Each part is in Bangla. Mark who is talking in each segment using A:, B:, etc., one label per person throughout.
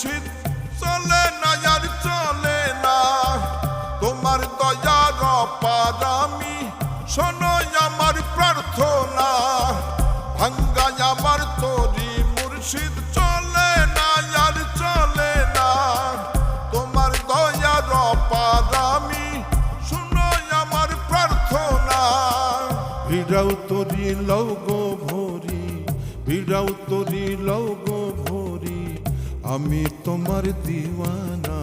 A: মুর্শিদ চলে না আর চলে না তোমার দয়ার অপারামি শোনো আমার প্রার্থনা ভাঙ্গা আমার তরি মুর্শিদ চলে না আর চলে না তোমার দয়ার অপারামি শোনো আমার প্রার্থনা ভিড়াও তরি লও গো ভরি ভিড়াও তরি লও আমি তোমার দিওয়ানা।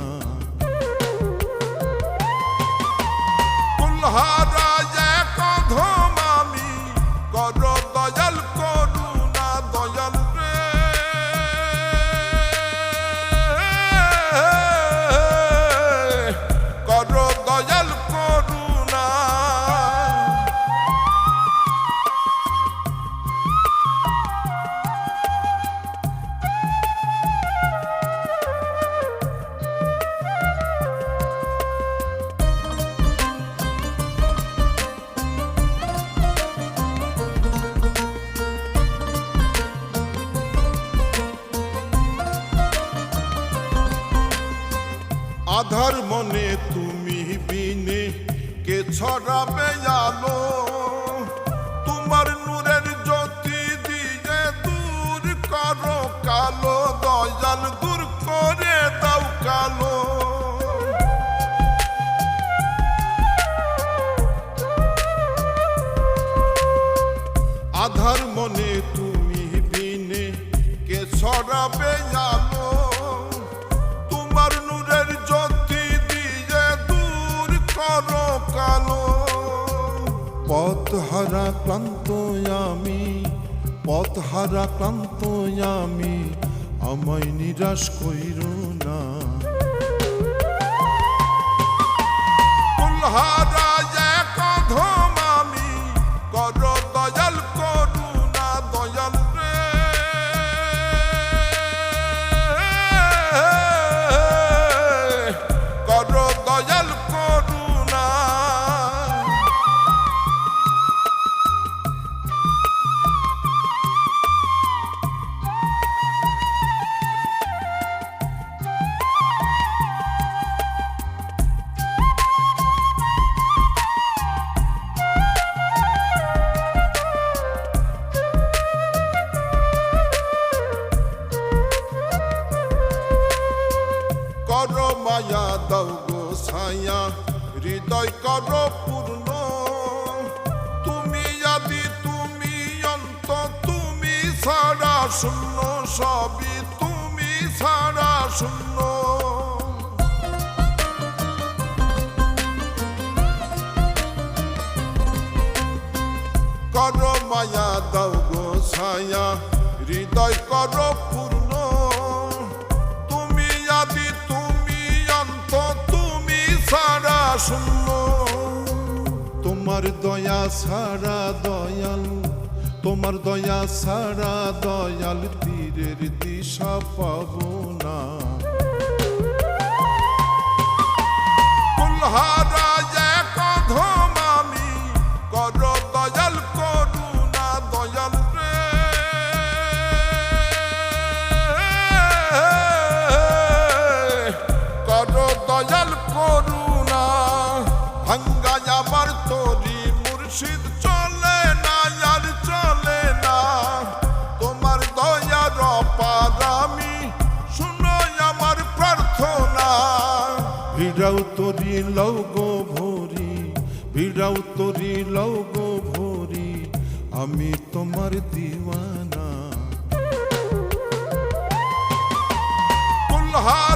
A: আধার মনে তুমি বিনে কে ছড়াবে আলো? তোমার নূরের জ্যোতি দিয়ে দূর করো কালো দয়াল দূর পথ হারা ক্লান্ত আমি পথহারা ক্লান্ত আমি আমায় নিরাশ কইর না। হৃদয় পূর্ণ। তুমি আদি, তুমি অন্ত, তুমি শূন্য তুমি শূন্য। কর মায়া হৃদয় তুমি আদি, তুমি অন্ত, তুমি সারা শূন্য। তোমার দয়া সারা দয়াল, তোমার দয়া সারা দয়াল তীরের দিশা পাবো না। দয়াল কর মুর্শিদ চলে না আর চলে না তোমার দয়ার পারামি শুনো আমার প্রার্থনা ভিড়াও তরি লৌগো ভরি ভিড়াও তরি লৌগো ভরি আমি তোমার দিওয়ানা কুলহারা